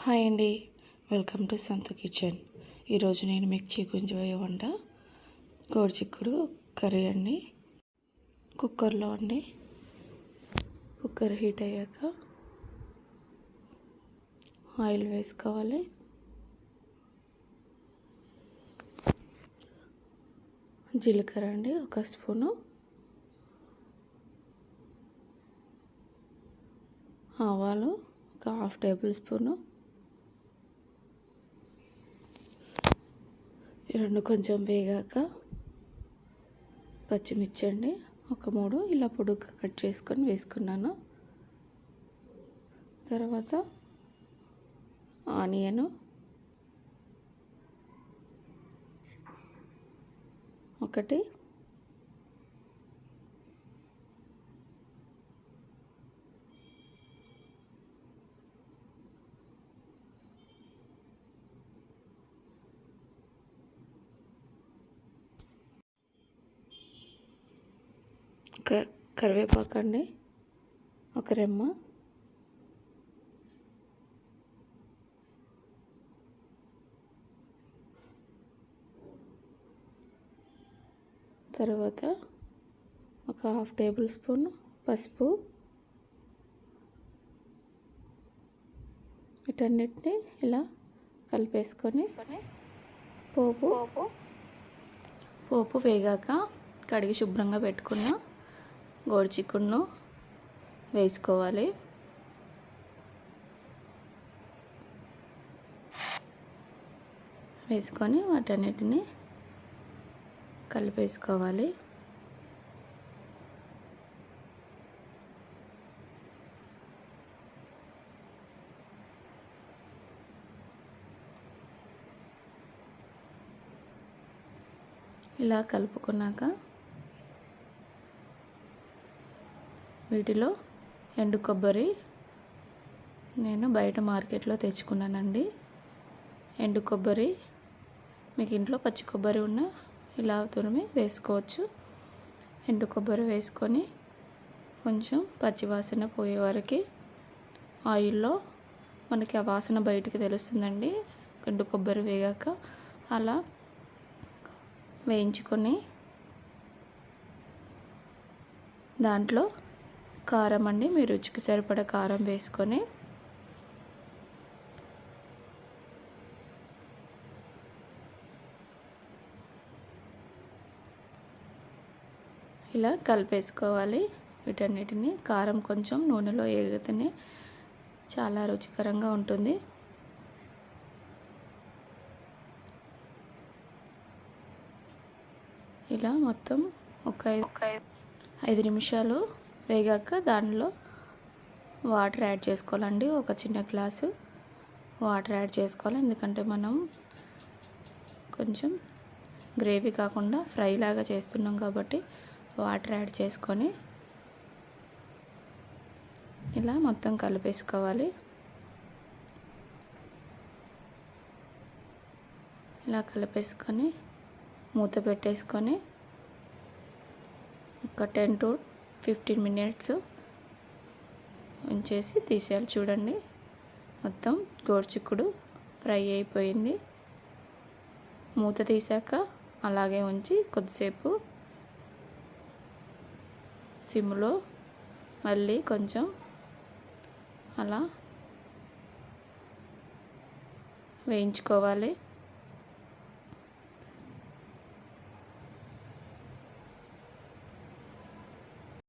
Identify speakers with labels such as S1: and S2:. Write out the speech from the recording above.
S1: Hi అండి. Welcome to Santha kitchen. ఈరోజు నేను మీకు చికుంజోయ వంట. చిక్కుడు కర్రీ అండి. కుక్కర్లో అండి. కుక్కర్ హీట్ అయ్యాక ఆయిల్ వేసుకోవాలి. జీలకర్ర అండి ఒక స్పూను. ఆవాలు ఒక హాఫ్ టేబుల్ స్పూను. ఈ రెండు కొంచెం వేగాక పచ్చిమిర్చి అండి ఒక మూడు ఇలా పొడుగ్గా కట్ చేసుకొని వేసుకున్నాను. తర్వాత ఆనియను ఒకటి ఒక కరివేపాకు అండి ఒక రెమ్మ. తర్వాత ఒక హాఫ్ టేబుల్ స్పూన్ పసుపు. వీటన్నిటిని ఇలా కలిపేసుకొని పోపు. పోపు. వేగాక కడిగి శుభ్రంగా పెట్టుకున్న గోడి చిక్కుడును వేసుకోవాలి. వేసుకొని వాటన్నిటిని కలిపేసుకోవాలి. ఇలా కలుపుకున్నాక వీటిలో ఎండు కొబ్బరి నేను బయట మార్కెట్లో తెచ్చుకున్నానండి. ఎండు కొబ్బరి మీకు ఇంట్లో పచ్చి కొబ్బరి ఉన్న ఇలా తురిమి వేసుకోవచ్చు. ఎండు కొబ్బరి వేసుకొని కొంచెం పచ్చివాసన పోయే వరకు ఆయిల్లో మనకి ఆ వాసన బయటికి తెలుస్తుందండి. ఎండు కొబ్బరి వేగాక అలా వేయించుకొని దాంట్లో కారం అండి. మీ రుచికి సరిపడ కారం వేసుకొని ఇలా కలిపేసుకోవాలి. వీటన్నిటిని కారం కొంచెం నూనెలో ఏగితేనే చాలా రుచికరంగా ఉంటుంది. ఇలా మొత్తం ఒక ఐదు నిమిషాలు వేగాక దానిలో వాటర్ యాడ్ చేసుకోవాలండి. ఒక చిన్న గ్లాసు వాటర్ యాడ్ చేసుకోవాలి. ఎందుకంటే మనం కొంచెం గ్రేవీ కాకుండా ఫ్రై లాగా చేస్తున్నాం కాబట్టి వాటర్ యాడ్ చేసుకొని ఇలా మొత్తం కలిపేసుకోవాలి. ఇలా కలిపేసుకొని మూత పెట్టేసుకొని ఒక టెన్ టు ఫిఫ్టీన్ మినిట్స్ ఉంచేసి తీసేయాలి. చూడండి మొత్తం గోరుచిక్కుడు ఫ్రై అయిపోయింది. మూత తీసాక అలాగే ఉంచి కొద్దిసేపు సిమ్లో మళ్ళీ కొంచెం అలా వేయించుకోవాలి.